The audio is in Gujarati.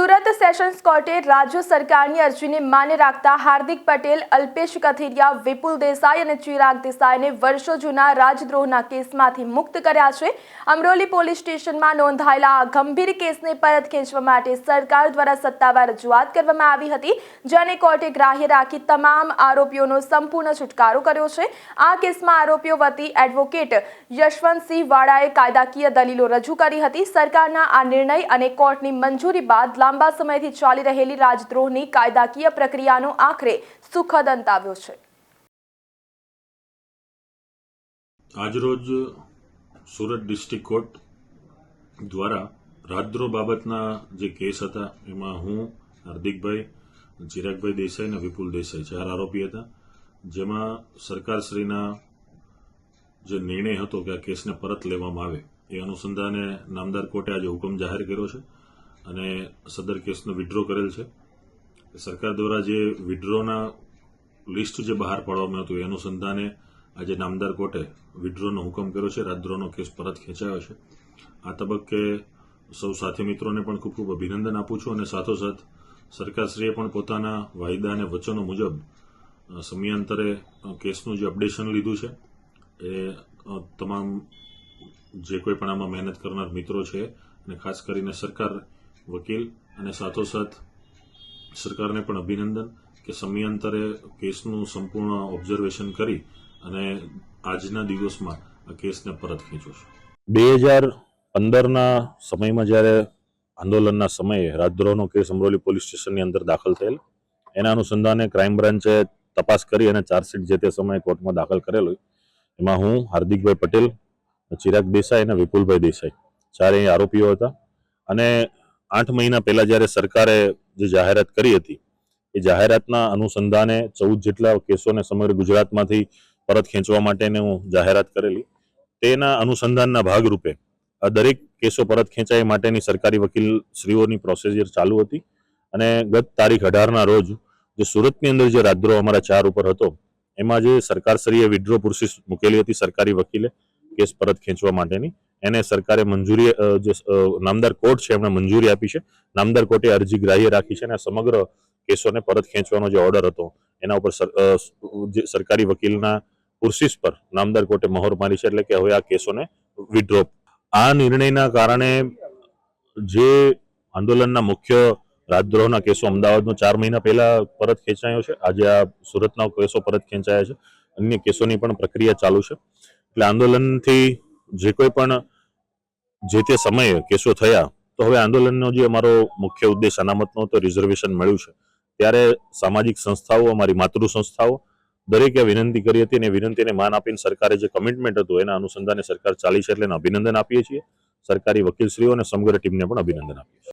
સુરત સેશન્સ કોર્ટે રાજ્ય સરકારની અરજીને માન્ય રાખતા હાર્દિક પટેલ, અલ્પેશ કથિરિયા, વિપુલ દેસાઈ અને ચિરાગ દેસાઈને વર્ષો જૂના રાજદ્રોહના કેસમાંથી મુક્ત કર્યા છે. અમરોલી પોલીસ સ્ટેશનમાં નોંધાયેલા આ ગંભીર કેસને પરત ખેંચવા માટે સરકાર દ્વારા સત્તાવાર રજૂઆત કરવામાં આવી હતી, જેને કોર્ટે ગ્રાહ્ય રાખી તમામ આરોપીઓનો સંપૂર્ણ છુટકારો કર્યો છે. આ કેસમાં આરોપીઓ વતી એડવોકેટ યશવંતસિંહ વાળાએ કાયદાકીય દલીલો રજૂ કરી હતી. સરકારના આ નિર્ણય અને કોર્ટની મંજૂરી બાદ લાંબા સમયથી ચાલી રહેલી રાજદ્રોહની કાયદાકીય પ્રક્રિયાનો આખરે સુખદ અંત આવ્યો છે. આજરોજ સુરત ડિસ્ટ્રિક્ટ કોર્ટ દ્વારા રાજદ્રોહ બાબતના જે કેસ હતા, એમાં હું, હાર્દિકભાઈ, ચિરાગભાઈ દેસાઈ અને વિપુલ દેસાઈ ચાર આરોપી હતા, જેમાં સરકારશ્રીના જે નિર્ણય હતો કે આ કેસને પરત લેવામાં આવે, એ અનુસંધાને નામદાર કોર્ટે આજે હુકમ જાહેર કર્યો છે. અને સદર કેસનો વિડ્રો કરેલ છે. સરકાર દ્વારા જે વિડ્રોના લિસ્ટ જે બહાર પાડવામાં હતું એ અનુસંધાને આજે નામદાર કોર્ટે વિડ્રોનો હુકમ કર્યો છે રાજદ્રોહનો કેસ પરત ખેંચાયો છે. આ તબક્કે સૌ સાથી મિત્રોને પણ ખૂબ ખૂબ અભિનંદન આપું છું અને સાથોસાથ સરકારશ્રીએ પણ પોતાના વાયદા અને વચનો મુજબ સમયાંતરે કેસનું જે અપડેશન લીધું છે, એ તમામ જે કોઈ પણ આમાં મહેનત કરનાર મિત્રો છે અને ખાસ કરીને સરકાર વકીલ અને સાથોસાથ સરકારને પણ અભિનંદન કે સમયાંતરે કેસનું સંપૂર્ણ ઓબ્ઝર્વેશન કરી અને આજના દિવસમાં આ કેસને પરત ખેંચ્યો છે. બે હજાર પંદરના સમયમાં જ્યારે આંદોલનના સમયે રાજદ્રોહનો કેસ અમરોલી પોલીસ સ્ટેશનની અંદર દાખલ થયેલ, એના અનુસંધાને ક્રાઇમ બ્રાન્ચે તપાસ કરી અને ચાર્જશીટ જે તે સમયે કોર્ટમાં દાખલ કરેલું, એમાં હું, હાર્દિકભાઈ પટેલ, ચિરાગ દેસાઈ અને વિપુલભાઈ દેસાઈ, ચારેય આરોપીઓ હતા. અને આઠ મહિના પહેલા જ્યારે સરકારે જે જાહેરાત કરી હતી, એ જાહેરાતના અનુસંધાને ચૌદ જેટલા કેસોને સમગ્ર ગુજરાતમાંથી પરત ખેંચવા માટેની જાહેરાત કરેલી. તેના અનુસંધાનના ભાગરૂપે આ દરેક કેસો પરત ખેંચાય માટેની સરકારી વકીલ શ્રીઓની પ્રોસિજર ચાલુ હતી અને ગત તારીખ અઢારના રોજ જે સુરતની અંદર જે રાજદ્રોહ અમારા ચાર ઉપર હતો, એમાં જે સરકારશ્રીએ વિડ્રો પ્રોસેસ મૂકેલી હતી સરકારી વકીલે કેસ પરત ખેંચવા માટેની એને સરકારે મંજૂરી જે નામદાર કોર્ટ છે, એમણે મંજૂરી આપી છે. નામદાર કોર્ટે અરજી ગ્રાહ્ય રાખી છે અને સમગ્ર કેસોને પરત ખેંચવાનો જે ઓર્ડર હતો, એના ઉપર સરકારી વકીલના કુર્સીસ પર નામદાર કોર્ટે મહોર મારી છે, એટલે કે હવે આ કેસોને વિડ્રો આ નિર્ણયના કારણે જે આંદોલનના મુખ્ય રાજદ્રોહના કેસો અમદાવાદનો ચાર મહિના પહેલા પરત ખેંચાયો છે, આજે આ સુરતના કેસો પરત ખેંચાયા છે. અન્ય કેસોની પણ પ્રક્રિયા ચાલુ છે. એટલે આંદોલનથી જે કોઈ પણ જે તે સમયે કેસો થયા, તો હવે આંદોલનનો જે અમારો મુખ્ય ઉદ્દેશ અનામતનો હતો રિઝર્વેશન મળ્યું છે. ત્યારે સામાજિક સંસ્થાઓ, અમારી માતૃ સંસ્થાઓ દરેકે વિનંતી કરી હતી અને વિનંતીને માન આપીને સરકારે જે કમિટમેન્ટ હતું, એના અનુસંધાને સરકાર ચાલી છે એટલે અભિનંદન આપીએ છીએ. સરકારી વકીલશ્રીઓ અને સમગ્ર ટીમને પણ અભિનંદન આપીએ છીએ.